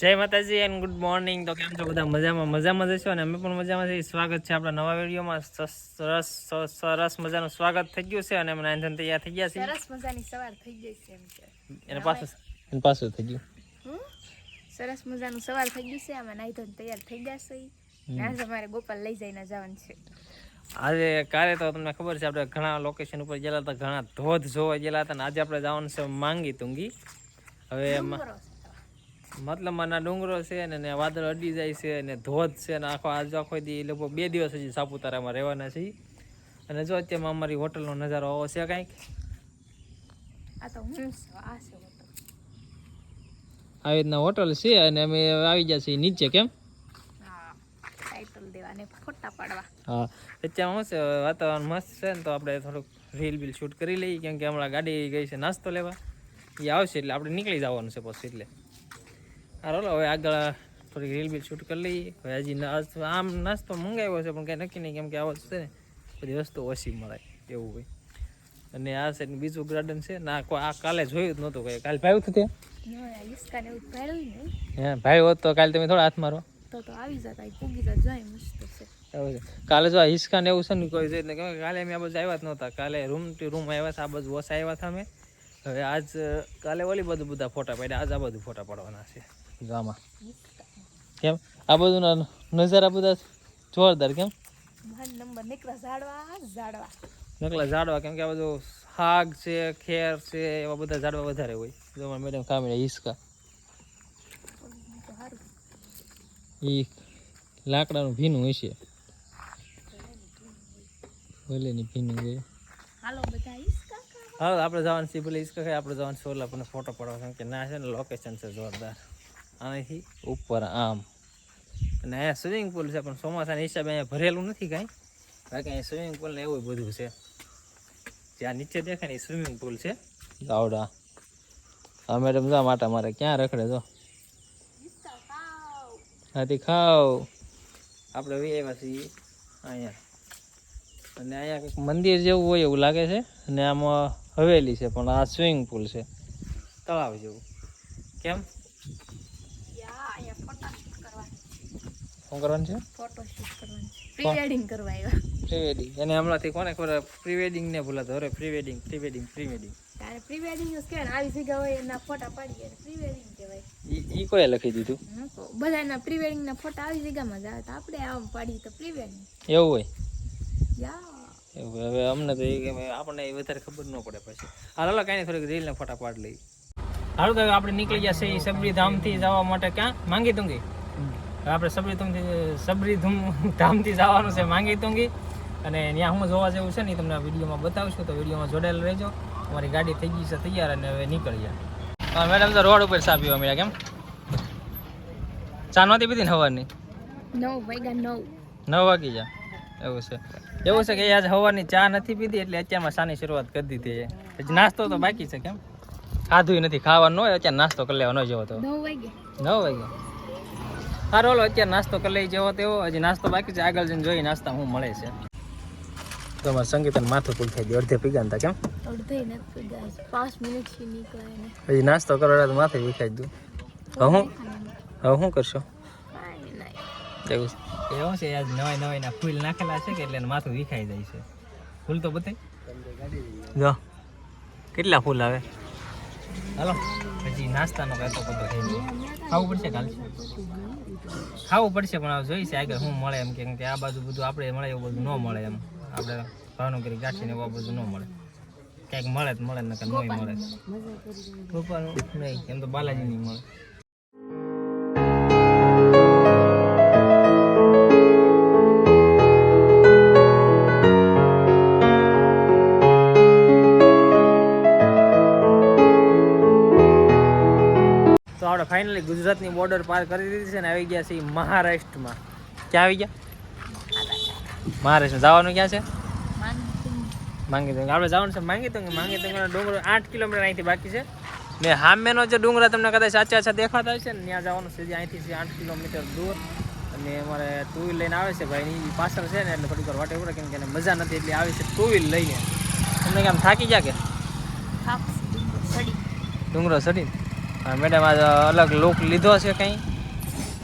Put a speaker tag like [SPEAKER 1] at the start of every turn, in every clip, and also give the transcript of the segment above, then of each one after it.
[SPEAKER 1] જય માતાજી and good morning તો કેમ છો બધા? મજામાં મજામાં જશો અને અમે પણ મજામાં છીએ. સ્વાગત છે આપણા નવા વિડીયોમાં. સરસ સરસ મજાનું સ્વાગત થઈ ગયું છે અને અમે નાઈન તૈયાર થઈ ગયા છે
[SPEAKER 2] સરસ મજાની સવાર થઈ ગઈ છે એમ કે
[SPEAKER 1] એને પાછું? એને પાછું થઈ ગયું.
[SPEAKER 2] સરસ મજાનું સવાર થઈ ગયું છે. અમે નાહી તૈયાર થઈ ગયા છે આજે અમારે ગોપાલ લઈ જઈને જવાનું છે.
[SPEAKER 1] આજે કાલે તો તમને ખબર છે આપણે ઘણા લોકેશન ઉપર ગયેલા હતા. ઘણા ધોધ જોવા ગયેલા હતા. અને આજે આપણે જવાનું છે માંગી તુંગી. હવે એમાં
[SPEAKER 2] બરોબર.
[SPEAKER 1] મતલબ આના ડુંગરો છે ને ને વાદળ અડી જાય છે અને ધોધ છે ને આખો આજ આખો દી લગભગ બે દિવસ હજી સાપુતારામાં રહેવાના છે. અને જો અત્યારમાં અમારી હોટલનો નજારો આવો છે કાંઈક. આવી રીતના હોટલ છે અને અમે આવી ગયા છીએ નીચે કેમ?
[SPEAKER 2] હા ટાઇટલ ફોટા પાડવા.
[SPEAKER 1] હા અત્યારમાં શું છે વાતાવરણ મસ્ત છે ને તો આપણે થોડુંક રીલ બીલ શૂટ કરી લઈએ કેમ કે હમણાં ગાડી ગઈ છે નાસ્તો લેવા. એ આવશે એટલે આપણે નીકળી જવાનું છે પછી એટલે. હારો હવે આગળ થોડીક રીલ બીલ શૂટ કરી લઈએ. હવે હજી નાસ્તો આમ નાસ્તો મંગાવ્યો છે પણ કાંઈ નક્કી નહીં કેમ કે આવો છે ને બધી વસ્તુ ઓછી મળે એવું હોય. અને આ સાઈડ બીજું ગાર્ડન છે ના આ કાલે જોયું જ નહોતું કંઈ. કાલે ભાઈ હતું ત્યાં હે ભાઈ હોત તો કાલે તમે થોડા હાથ મારો કાલે જો હિસ્કા ને એવું છે ને કોઈ જોઈ કાલે અમે આ બાજુ આવ્યા જ નહોતા. કાલે રૂમ ટુ રૂમ આવ્યા હતા આ બાજુ ઓછા આવ્યા હતા અમે. હવે આજ કાલે ઓલી બધું બધા ફોટા પાડ્યા આજ આ બધું ફોટા પાડવાના છે. ગામાં કેમ? આ બધું નજારા બધા જોરદાર કેમ?
[SPEAKER 2] નીકળા ઝાડવા ઝાડવા.
[SPEAKER 1] નકલા ઝાડવા કેમ કે આ બધું શાક છે ખેર છે એવા બધા ઝાડવા વધારે હોય. જો મેડમ કામે હિસકા એ લાકડાનું ભીનું હોય છે. ભલેની ભીનું હોય.
[SPEAKER 2] હાલો બધા હિસકા.
[SPEAKER 1] આપણે જવાનું છે ભલે ઈસકા ખાઈ આપણે જવાનું ઓલા આપણને ફોટો પડવા કેમ કે ના છે ને લોકેશન છે જોરદાર. અહીંથી ઉપર આમ. અને અહીંયા સ્વિમિંગ પુલ છે પણ ચોમાસાના હિસાબે અહીંયા ભરેલું નથી કાંઈ. બાકી અહીંયા સ્વિમિંગ પુલ ને એવું બધું છે. જ્યાં નીચે દેખાય ને સ્વિમિંગ પુલ છે. ગાવડા. હા મેડમ જા માટા મારે ક્યાં રખડે જો હાથી ખાવ આપણે વી આવ્યા છીએ અહીંયા. અને અહીંયા કંઈક મંદિર જેવું હોય એવું લાગે છે. અને આમાં હવેલી છે પણ આ સ્વિમિંગ પુલ છે. તળાવ જેવું. કેમ
[SPEAKER 2] યા અહીંયા ફોટા શૂટ કરવા
[SPEAKER 1] શું કરવાનું છે?
[SPEAKER 2] ફોટો શૂટ કરવાનું પ્રી વેડિંગ કરવા આવ્યા.
[SPEAKER 1] પ્રી વેડિંગ એને હમણાંથી કોને ખબર પ્રી વેડિંગ ને ભૂલાતો. અરે pre wedding pre wedding pre wedding
[SPEAKER 2] તારે પ્રી વેડિંગ જ કહેવાય આવી જગ્યા હોય એના ફોટા પાડીએ પ્રી વેડિંગ કહેવાય.
[SPEAKER 1] ઈ ઈ લખી દીધું?
[SPEAKER 2] બધાના પ્રી વેડિંગ ના ફોટા આવી જગ્યામાં જ આવે તો આપણે આમ પાડીએ તો પ્રી વેડિંગ
[SPEAKER 1] એવું હોય?
[SPEAKER 2] યા.
[SPEAKER 1] હવે અમને તો એ આપણને એ વધારે ખબર ન પડે પછી. હાલ કાંઈ થોડીક રીલને ફોટા પાડ લઈ હાલો તો આપણે નીકળી ગયા છે સબરી ધામથી જવા માટે ક્યાં? માંગી તુંગી આપણે સબરી તુંગી સબરી ધૂમ ધામથી જવાનું છે માંગી તુંગી અને ત્યાં હું જોવા જેવું છે ને તમને વિડીયોમાં બતાવશું. તો વિડીયોમાં જોડાયેલ રહેજો. અમારી ગાડી થઈ ગઈ છે તૈયાર અને હવે નીકળી ગયા. મેડમ તો રોડ ઉપર ચા અમે કેમ? ચા નહોતી પીધી ને સવારની
[SPEAKER 2] નવ વાગ્યા નવ.
[SPEAKER 1] નવ વાગી જા એવું છે. એવું છે કે આજ સવારની ચા નથી પીધી એટલે અત્યારમાં ચાની શરૂઆત કરી દીધી છે. નાસ્તો તો બાકી છે કેમ? ખાધું નથી. ખાવાનું હોય અત્યારે નાસ્તો કરી લેવાનો જેવો તો.
[SPEAKER 2] નવ વાગ્યા.
[SPEAKER 1] નવ વાગ્યા. સારો ઓલો અત્યારે નાસ્તો કરી લઈ જેવો તેવો. હજી નાસ્તો બાકી છે. આગળ જઈને જોઈ નાસ્તા હું મળે છે. તમારે સંગીતન માથું ફૂલ થઈ ગયું અડધે પીગા હતા કેમ?
[SPEAKER 2] અડધે નથી પીધા પાંચ મિનિટથી
[SPEAKER 1] હજી નાસ્તો કરવા તો માથે વિખાઈ દઉં. હું? હવે શું કરશો? એવું એવું છે? આજ નવાઈ નવાઈ ના ફૂલ નાખેલા છે કે એટલે માથું વિખાઈ જાય છે. ફૂલ તો બધે જો. કેટલા ફૂલ આવે? હાલો. પછી નાસ્તાનો કાંતો બધો થઈ ગયો ખાવું પડશે કાલ ખાવું પડશે પણ જોઈશે જોઈ આગળ શું મળે એમ કેમ કે આ બાજુ બધું આપણે મળે એવું બધું ન મળે એમ. આપણે ભાવનગરી ગાંઠીને એવું બધું ન મળે. ક્યાંક મળે તો મળે, નકર નહીં મળે. ગોપાલ નહીં એમ તો બાલાજી નહીં મળે. ફાઇનલી ગુજરાતની બોર્ડર પાર કરી દીધી છે ને આવી ગયા છે મહારાષ્ટ્રમાં. ક્યાં આવી ગયા? મહારાષ્ટ્ર જવાનું ક્યાં છે? માંગી તું આપણે જવાનું છે માંગી તું માંગી તું ડુંગર આઠ કિલોમીટર અહીંથી બાકી છે. ને હામેનો જે ડુંગરા તમને કદાચ સાચા સાચા દેખાતા હશે ને ત્યાં જવાનું છે. જે અહીંથી છે આઠ કિલોમીટર દૂર. અને અમારે ટુ વ્હીલ લઈને આવે છે ભાઈ. એની પાછળ છે ને એટલે થોડીક વાર વાટે પડે કેમ કે મજા નથી એટલે. આવે છે ટુ વ્હીલ લઈને. તમને કેમ થાકી ગયા કે? ડુંગરો ચડીને મેડમ આજ અલગ લુક લીધો છે કંઈ?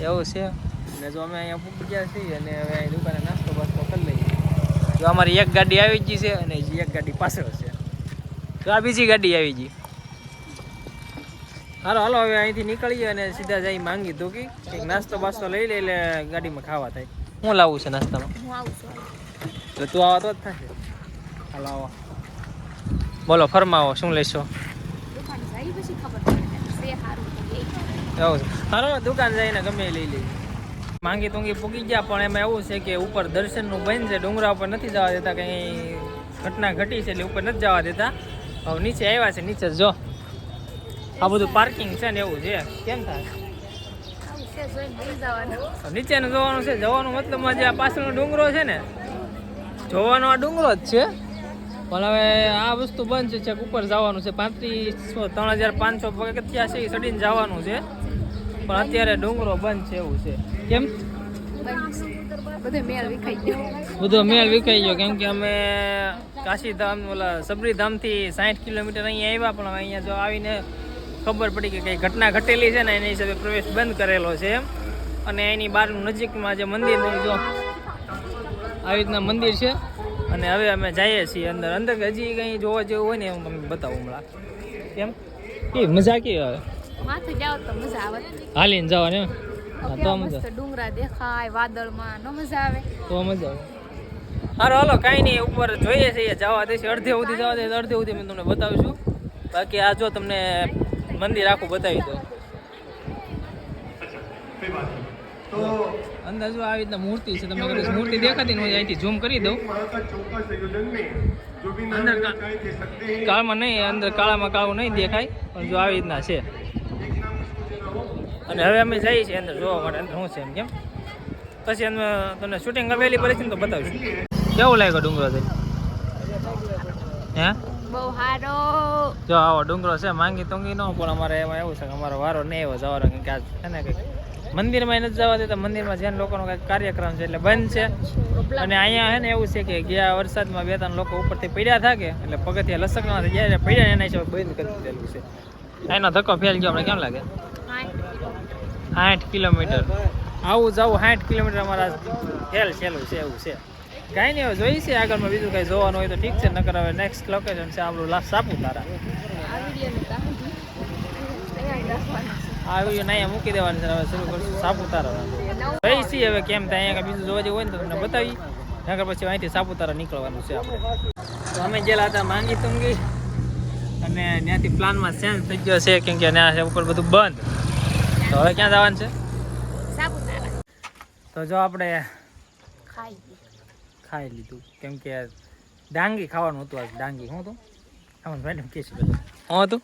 [SPEAKER 1] એવું છે? ને જો અમે અહીંયા પૂકી ગયા છીએ અને હવે અહીં દુકાને નાસ્તો બાસ્તો કરી લઈએ. જો અમારી એક ગાડી આવી ગઈ છે. અને હજી એક ગાડી પાછળ છે. તો આ બીજી ગાડી આવી ગઈ. હાલો હાલો હવે અહીંથી નીકળીએ અને સીધા જઈ માંગી તો કે કંઈક નાસ્તો બાસ્તો લઈ લે એટલે ગાડીમાં ખાવા થાય. શું લાવવું છે નાસ્તામાં?
[SPEAKER 2] આવું છું.
[SPEAKER 1] તો તું આવો તો જ થશે હાલો આવો. બોલો ફરમાવો શું લેશો?
[SPEAKER 2] પછી ખબર
[SPEAKER 1] એવું છે. હાલો, દુકાન જઈને ગમે લઈ લઈએ. માંગી તુંગી પૂકી ગયા, પણ એમાં એવું છે કે ઉપર દર્શનનું બંધ છે, ડુંગરા ઉપર નથી જવા દેતા, કંઈ ઘટના ઘટી છે એટલે ઉપર નથી જવા દેતા. હવે નીચે આવ્યા છે, નીચે જો. આ બધું પાર્કિંગ છે ને એવું છે. કેમ થાય? નીચેનું જોવાનું છે, જવાનું મતલબ જે આ પાછળનો ડુંગરો છે ને? જોવાનો આ ડુંગરો જ છે. પણ હવે આ વસ્તુ બંધ છે છેક ઉપર જવાનું છે. પાંત્રીસો ત્રણ હજાર પાંચસો પગથિયા છે એ ચડીને જવાનું છે. પણ અત્યારે ડુંગરો બંધ છે એવું છે. કેમ?
[SPEAKER 2] બધે ગયો.
[SPEAKER 1] બધો મેળ વિખાઈ ગયો. કેમ કે અમે કાશીધામ ઓલા સબરીધામથી સાઠ કિલોમીટર અહીંયા આવ્યા પણ અહીંયા જો આવીને ખબર પડી કે કઈ ઘટના ઘટેલી છે ને એના હિસાબે પ્રવેશ બંધ કરેલો છે. એમ અને એની બહારનું નજીકમાં જે મંદિર જો. આવી રીતના મંદિર છે. અને હવે અમે જઈએ છીએ અંદર. અંદર હજી કંઈ જોવા જેવું હોય ને હું તમને બતાવું હમણાં. કેમ? કે મજા કેવી આવે?
[SPEAKER 2] માથે જાવ તો મજા આવે.
[SPEAKER 1] હાલીને જવાની એમ? તો મજા
[SPEAKER 2] ડુંગરા દેખાય વાદળમાં ન મજા આવે.
[SPEAKER 1] તો મજા આવે. હારો હાલો કાંઈ નહીં ઉપર જોઈએ છીએ જવા દેશે અડધે સુધી જવા દેશે અડધે સુધી મેં તમને બતાવીશું. બાકી આ જો તમને મંદિર આખું બતાવી દઉં. અંદર જો આવી રીતના મૂર્તિ છે તમે કદાચ મૂર્તિ દેખાતી ને હું અહીંથી ઝૂમ કરી દઉં. અંદર કાળમાં નહીં અંદર કાળામાં કાળું નહીં દેખાય પણ જો આવી રીતના છે. અને હવે અમે જઈએ છીએ અંદર જોવા માટે અંદર શું છે એમ કેમ? પછી અમે તમને શૂટિંગ અવેલેબલ છે ને તો બતાવીશું. કેવું લાગ્યો ડુંગરો છે? હે?
[SPEAKER 2] બહુ સારો
[SPEAKER 1] જો આવો ડુંગરો છે માંગી તોંગી નો પણ અમારે એમાં એવું છે કે અમારો વારો નહીં એવો જવાનો કે આજ છે ને કંઈક મંદિરમાં નથી જવા દેતા મંદિરમાં જેન લોકોનો કંઈક કાર્યક્રમ છે એટલે બંધ છે. અને અહીંયા હે ને એવું છે કે ગયા વરસાદમાં બે ત્રણ લોકો ઉપરથી પડ્યા થાય કે એટલે પગથિયા લસકના ગયા પડ્યા એના હિસાબે બંધ કરી દીધેલું છે. એનો ધક્કો ફેલ ગયો, આપણે કેમ લાગે? સાઠ કિલોમીટર. આવું જવું સાઠ કિલોમીટર અમારા ફેલ છેલું છે, એવું છે. કાંઈ નહીં, હવે જોઈ છે આગળમાં બીજું કાંઈ જોવાનું હોય તો ઠીક છે, નકર હવે નેક્સ્ટ લોકેશન છે આપણું સાપુતારા.
[SPEAKER 2] આ
[SPEAKER 1] વીડિયો અહીંયા મૂકી દેવાનું છે હવે શરૂ કરશું. સાપુતારા જોઈ છીએ હવે કેમ ત્યાં અહીંયા બીજું જોવા જેવું હોય ને તો તમને બતાવી. નગર પછી અહીંથી સાપુતારા નીકળવાનું છે આપણે. તો અમે ગયેલા હતા માંગી તુંગી અને ત્યાંથી પ્લાનમાં ચેન્જ થઈ ગયો છે કેમ કે ત્યાં છે ઉપર બધું બંધ. તો હવે ક્યાં જવાનું છે? તો જો આપણે
[SPEAKER 2] ખાઈ
[SPEAKER 1] ખાઈ લીધું. કેમ કે ડાંગી ખાવાનું હતું આજ ડાંગી. શું હતું? આમ મેડમ કે છે બધું શું હતું?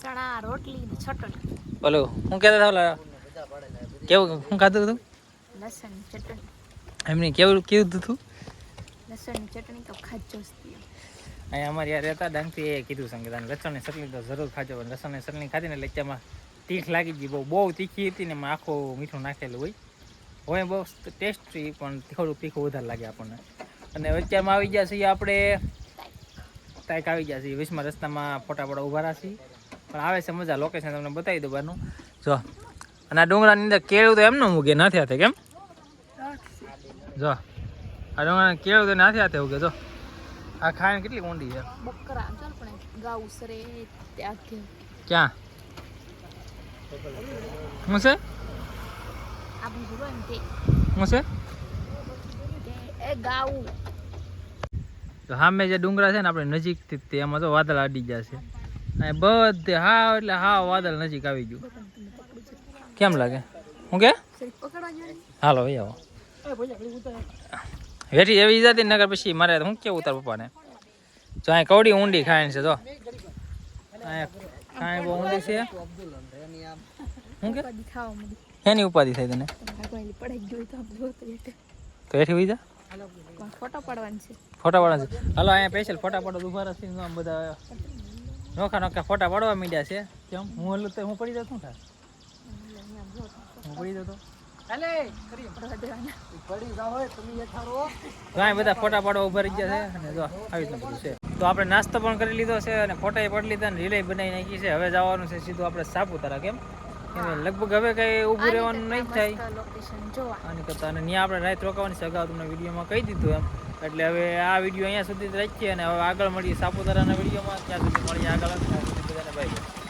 [SPEAKER 2] ચણા રોટલી ને ચટણી.
[SPEAKER 1] બોલો હું કહેતા હતા ઓલા કેવું હું ખાધું હતું
[SPEAKER 2] લસણ ચટણી.
[SPEAKER 1] એમને કેવું કેવું હતું
[SPEAKER 2] લસણની ચટણી તો ખાજો
[SPEAKER 1] અહીંયા અમારે યાર રહેતા ડાંગથી એ કીધું સંગીતા લસણની ચટણી તો જરૂર ખાજો પણ લસણની ચટણી ખાધી ને એટલે અત્યારમાં તીખ લાગી ગઈ બહુ બહુ તીખી હતી ને એમાં આખું મીઠું નાખેલું હોય. હોય બહુ ટેસ્ટી પણ થોડું તીખું વધારે લાગે આપણને. અને અત્યારમાં આવી ગયા છીએ આપણે તાઈક આવી ગયા છીએ. વીસમાં રસ્તામાં ફોટા ફોટા ઊભા રહ્યા છીએ. પણ આવે છે મજા લોકેશન તમને બતાવી દેવાનું જો અને આ ડુંગરાની અંદર કેળું તો એમનું મૂકે નથી હાથે કેમ? જો આ ડુંગરા કેળું તો નથી હાથે ઉગે જો. આ ખાઈને કેટલી ઊંડી છે. ક્યાં? હું છે? હું છે? તો સામે જે ડુંગરા છે ને આપણે નજીકથી જ તે એમાં તો વાદળ અડી ગયા છે. અને બધે હા એટલે હા વાદળ નજીક આવી ગયું. કેમ લાગે? હું કે? હાલો ભાઈ આવો. વેઠી એવી જાતી નગર પછી મારે હું કેવું ઉતાર પપ્પાને? જો અહીં કવડી ઊંડી ખાય છે જો. ખાય બહુ ઊંડી છે. હું કે? એની ઉપાધિ થાય તને?
[SPEAKER 2] તો
[SPEAKER 1] એઠી
[SPEAKER 2] પણ ફોટો પાડવાનું છે.
[SPEAKER 1] ફોટા પાડવા છે. હાલો અહીંયા સ્પેશિયલ ફોટા પાડવા ઊભા આમ બધા. નોખા નોખા ફોટા પાડવા માંડ્યા છે. કેમ? હું હલું તો હું પડી જતો થાય હું પડી જતો?
[SPEAKER 2] પડવા દેવાના
[SPEAKER 1] તો અહીં બધા ફોટા પાડવા ઊભા રહી ગયા છે અને જો આવી રીતનું બધું છે. તો આપણે નાસ્તો પણ કરી લીધો છે અને ફોટા પડી લીધા અને રીલે બનાવી નાખી છે. હવે જવાનું છે સીધું આપણે સાપુતારા કેમ? લગભગ હવે કઈ ઊભું રહેવાનું નહીં થાય. આની કરતા અને ત્યાં આપણે રાત રોકાવાની છે. અગાઉ તમને વિડીયોમાં કહી દીધું એમ. એટલે હવે આ વીડિયો અહીંયા સુધી રાખીએ અને હવે આગળ મળીએ સાપુતારાના વિડીયોમાં. ત્યાં સુધી મળીએ આગળ. બધાને બાય